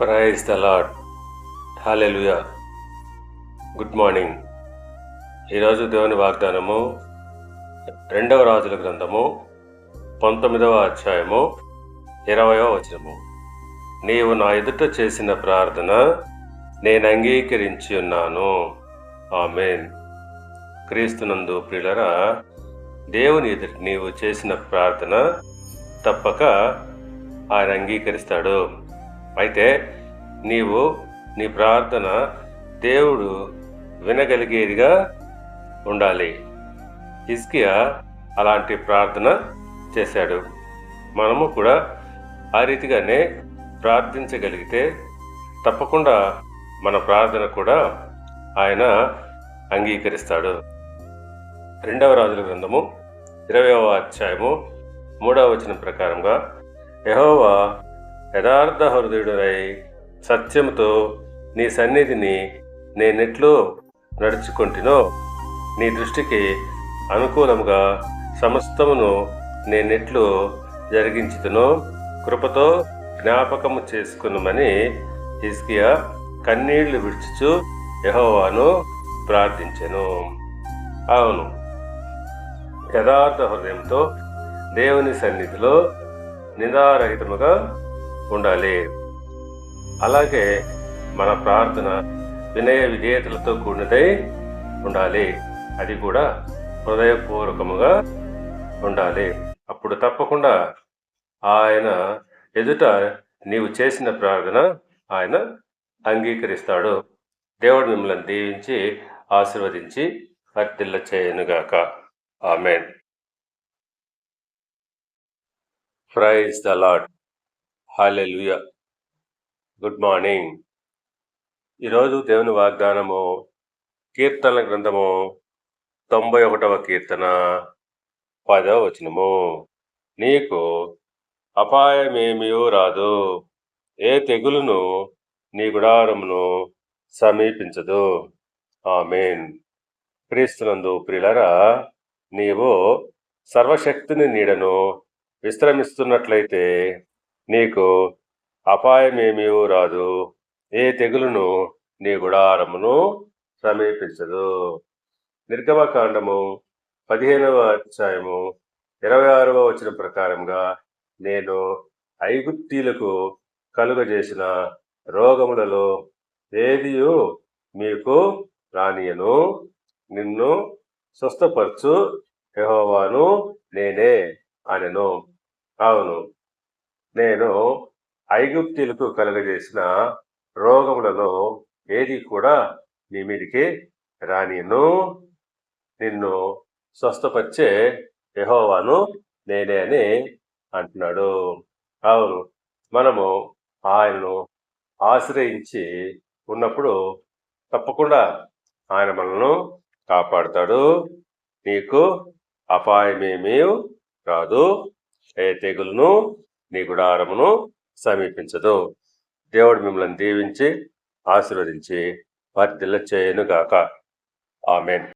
Praise the Lord hallelujah good morning ఈరోజు దేవుని వాగ్దానము రెండవ రాజుల గ్రంథము పంతొమ్మిదవ అధ్యాయము ఇరవయవ వచనము. నీవు నా ఎదుట చేసిన ప్రార్థన నేను అంగీకరించి ఉన్నాను. ఆమెన్. క్రీస్తునందు ప్రియులరా దేవుని ఎదుటి నీవు చేసిన ప్రార్థన తప్పక ఆయన అంగీకరిస్తాడు. అయితే నీవు నీ ప్రార్థన దేవుడు వినగలిగేదిగా ఉండాలి. ఇస్కియా అలాంటి ప్రార్థన చేశాడు. మనము కూడా ఆ రీతిగానే ప్రార్థించగలిగితే తప్పకుండా మన ప్రార్థన కూడా ఆయన అంగీకరిస్తాడు. రెండవ రాజుల గ్రంథము ఇరవయవ అధ్యాయము మూడవ వచనం ప్రకారంగా యహోవా యథార్థ హృదయుడై సత్యముతో నీ సన్నిధిని నేనెట్లు నడుచుకుంటునో? నీ దృష్టికి అనుకూలముగా సమస్తమును నేనెట్లు జరిగించుతునో? కృపతో జ్ఞాపకము చేసుకునుమని హిస్కియా కన్నీళ్ళు విడుచుచు యహోవాను ప్రార్థించెను. అవును. యథార్థ హృదయంతో దేవుని సన్నిధిలో నిదారహితముగా ఉండాలి. అలాగే మన ప్రార్థన వినయ విధేయతలతో కూడినదై ఉండాలి. అది కూడా హృదయపూర్వకముగా ఉండాలి. అప్పుడు తప్పకుండా ఆయన ఎదుట నీవు చేసిన ప్రార్థన ఆయన అంగీకరిస్తాడు. దేవుడు మిమ్మల్ని దీవించి ఆశీర్వదించి వర్తిల్ల చేయనుగాక. Amen. Praise the Lord hallelujah. Good morning. ఈరోజు దేవుని వాగ్దానము కీర్తన గ్రంథము తొంభై ఒకటవ కీర్తన పదవ వచనము. నీకు అపాయమేమియో రాదు. ఏ తెగులును నీ గుడారమును సమీపించదు. ఆమెన్. క్రీస్తునందు ప్రిలరా నీవు సర్వశక్తిని నీడను విశ్రమిస్తున్నట్లయితే నీకు అపాయమేమీ రాదు. ఏ తెగులును నీ గుడారమును సమీపించదు. నిర్గమకాండము పదిహేనవ అధ్యాయము ఇరవై ఆరవ వచ్చిన ప్రకారంగా నేను ఐగుప్తీలకు కలుగజేసిన రోగములలో ఏదియు మీకు రానియను? నిన్ను స్వస్థపరచు యహోవాను నేనే అనెను. అవును నేను ఐగుప్తీలకు కలుగజేసిన రోగములలో ఏది కూడా నీ మీదికి రానియను నిన్ను స్వస్థపరిచే యహోవాను నేనే అని అంటున్నాడు. అవును మనము ఆయనను ఆశ్రయించి ఉన్నప్పుడు తప్పకుండా ఆయన మనల్ని కాపాడుతాడు. నీకు అపాయమేమీ రాదు. ఏ తెగులను నీ గుడారమును సమీపించదు. దేవుడు మిమ్మల్ని దీవించి ఆశీర్వదించి వారి చేయను గాక ఆమెన్.